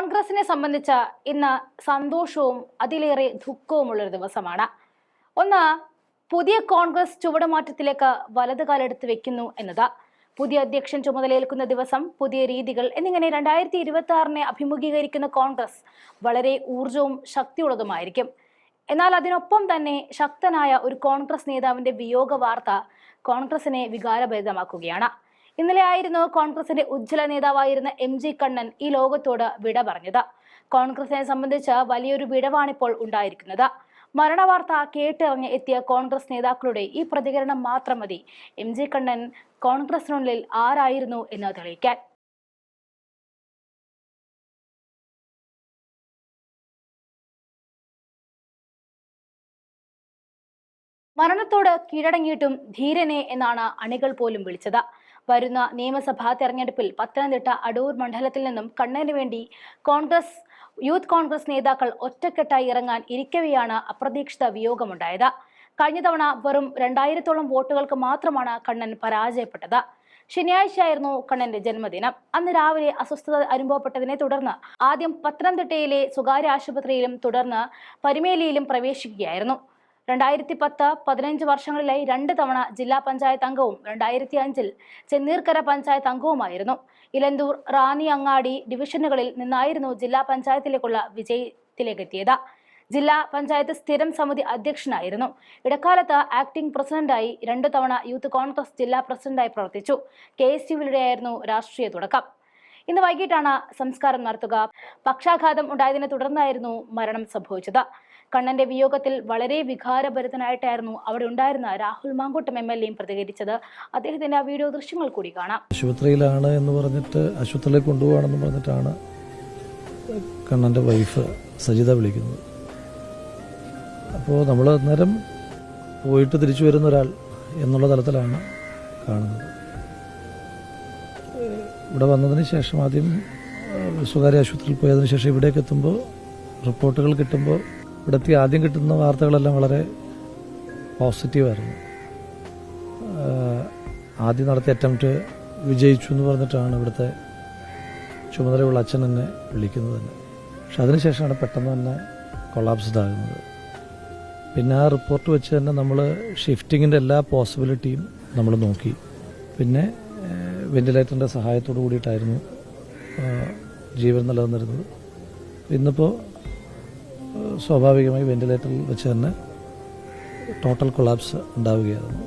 കോൺഗ്രസിനെ സംബന്ധിച്ച ഇന്ന് സന്തോഷവും അതിലേറെ ദുഃഖവുമുള്ളൊരു ദിവസമാണ്. ഒന്ന് പുതിയ കോൺഗ്രസ് ചുവടുമാറ്റത്തിലേക്ക് വലതുകാലെടുത്ത് വെക്കുന്നു എന്നത്. പുതിയ അധ്യക്ഷൻ ചുമതലയേൽക്കുന്ന ദിവസം പുതിയ രീതികൾ എന്നിങ്ങനെ രണ്ടായിരത്തി ഇരുപത്തി ആറിനെ അഭിമുഖീകരിക്കുന്ന കോൺഗ്രസ് വളരെ ഊർജവും ശക്തിയുള്ളതുമായിരിക്കും. എന്നാൽ അതിനൊപ്പം തന്നെ ശക്തനായ ഒരു കോൺഗ്രസ് നേതാവിന്റെ വിയോഗ വാർത്ത കോൺഗ്രസിനെ വികാരഭരിതമാക്കുകയാണ്. ഇന്നലെ ആയിരുന്നു കോൺഗ്രസിന്റെ ഉജ്ജ്വല നേതാവായിരുന്ന എം ജി കണ്ണൻ ഈ ലോകത്തോട് വിട പറഞ്ഞത്. കോൺഗ്രസിനെ സംബന്ധിച്ച് വലിയൊരു വിടവാണിപ്പോൾ ഉണ്ടായിരിക്കുന്നത്. മരണവാർത്ത കേട്ടിറങ്ങി എത്തിയ കോൺഗ്രസ് നേതാക്കളുടെ ഈ പ്രതികരണം മാത്രം മതി. എം ജി കണ്ണൻ കോൺഗ്രസിനുള്ളിൽ ആരായിരുന്നു എന്ന് തെളിയിക്കാൻ. മരണത്തോട് കീഴടങ്ങിയിട്ടും ധീരനെ എന്നാണ് അണികൾ പോലും വിളിച്ചത്. വരുന്ന നിയമസഭാ തെരഞ്ഞെടുപ്പിൽ പത്തനംതിട്ട അടൂർ മണ്ഡലത്തിൽ നിന്നും കണ്ണന് വേണ്ടി കോൺഗ്രസ് യൂത്ത് കോൺഗ്രസ് നേതാക്കൾ ഒറ്റക്കെട്ടായി ഇറങ്ങാൻ ഇരിക്കവെയാണ് അപ്രതീക്ഷിത വിയോഗമുണ്ടായത്. കഴിഞ്ഞ തവണ വെറും രണ്ടായിരത്തോളം വോട്ടുകൾക്ക് മാത്രമാണ് കണ്ണൻ പരാജയപ്പെട്ടത്. ശനിയാഴ്ചയായിരുന്നു കണ്ണന്റെ ജന്മദിനം. അന്ന് രാവിലെ അസ്വസ്ഥത അനുഭവപ്പെട്ടതിനെ തുടർന്ന് ആദ്യം പത്തനംതിട്ടയിലെ സ്വകാര്യ ആശുപത്രിയിലും തുടർന്ന് പരിമേലിയിലും പ്രവേശിക്കുകയായിരുന്നു. രണ്ടായിരത്തി പത്ത് പതിനഞ്ച് വർഷങ്ങളിലായി രണ്ട് തവണ ജില്ലാ പഞ്ചായത്ത് അംഗവും രണ്ടായിരത്തി അഞ്ചിൽ ചെന്നീർക്കര പഞ്ചായത്ത് അംഗവുമായിരുന്നു. ഇലന്തൂർ റാന്നി അങ്ങാടി ഡിവിഷനുകളിൽ നിന്നായിരുന്നു ജില്ലാ പഞ്ചായത്തിലേക്കുള്ള വിജയത്തിലേക്കെത്തിയത്. ജില്ലാ പഞ്ചായത്ത് സ്ഥിരം സമിതി അധ്യക്ഷനായിരുന്നു. ഇടക്കാലത്ത് ആക്ടിംഗ് പ്രസിഡന്റായി രണ്ടു തവണ യൂത്ത് കോൺഗ്രസ് ജില്ലാ പ്രസിഡന്റായി പ്രവർത്തിച്ചു. കെ എസ് യുവിലൂടെയായിരുന്നു രാഷ്ട്രീയ തുടക്കം. ഇന്ന് വൈകിട്ടാണ് സംസ്കാരം നടത്തുക. പക്ഷാഘാതം ഉണ്ടായതിനെ തുടർന്നായിരുന്നു മരണം സംഭവിച്ചത്. കണ്ണന്റെ വിയോഗത്തിൽ വളരെ വികാരഭരിതനായിട്ടായിരുന്നു അവിടെ ഉണ്ടായിരുന്ന രാഹുൽ മാങ്കൂട്ടം എം എൽ എയും പ്രതികരിച്ചത്. അദ്ദേഹത്തിന്റെ ആ വീഡിയോ ദൃശ്യങ്ങൾ കൂടി കാണാം. ആശുപത്രിയിലാണ് എന്ന് പറഞ്ഞിട്ട് ആശുപത്രിയിലേക്ക് കൊണ്ടുപോകണമെന്ന് പറഞ്ഞിട്ടാണ് കണ്ണന്റെ വൈഫ് സജിത വിളിക്കുന്നത്. അപ്പോൾ നമ്മൾ അന്നേരം പോയിട്ട് തിരിച്ചു വരുന്ന ഒരാൾ എന്നുള്ള തലത്തിലാണ് കാണുന്നത്. ഇവിടെ വന്നതിന് ശേഷം ആദ്യം സ്വകാര്യ ആശുപത്രിയിൽ പോയതിനു ശേഷം ഇവിടേക്ക് എത്തുമ്പോൾ റിപ്പോർട്ടുകൾ കിട്ടുമ്പോൾ ഇവിടെത്തി ആദ്യം കിട്ടുന്ന വാർത്തകളെല്ലാം വളരെ പോസിറ്റീവായിരുന്നു ആദ്യം നടത്തിയ അറ്റംപ്റ്റ് വിജയിച്ചു എന്ന് പറഞ്ഞിട്ടാണ് ഇവിടുത്തെ ചുമതലയുള്ള അച്ഛൻ എന്നെ വിളിക്കുന്നത് തന്നെ. പക്ഷെ അതിനുശേഷമാണ് പെട്ടെന്ന് തന്നെ കൊളാപ്സ്ഡ് ആകുന്നത് പിന്നെ ആ റിപ്പോർട്ട് വെച്ച് തന്നെ നമ്മൾ ഷിഫ്റ്റിങ്ങിന്റെ എല്ലാ പോസിബിലിറ്റിയും നമ്മൾ നോക്കി. പിന്നെ വെന്റിലേറ്ററിന്റെ സഹായത്തോടു കൂടിയിട്ടായിരുന്നു ജീവൻ നിലനിന്നിരുന്നത് ഇന്നിപ്പോൾ സ്വാഭാവികമായി വെന്റിലേറ്ററിൽ വെച്ച് തന്നെ ടോട്ടൽ കൊളാപ്സ് ഉണ്ടാവുകയായിരുന്നു.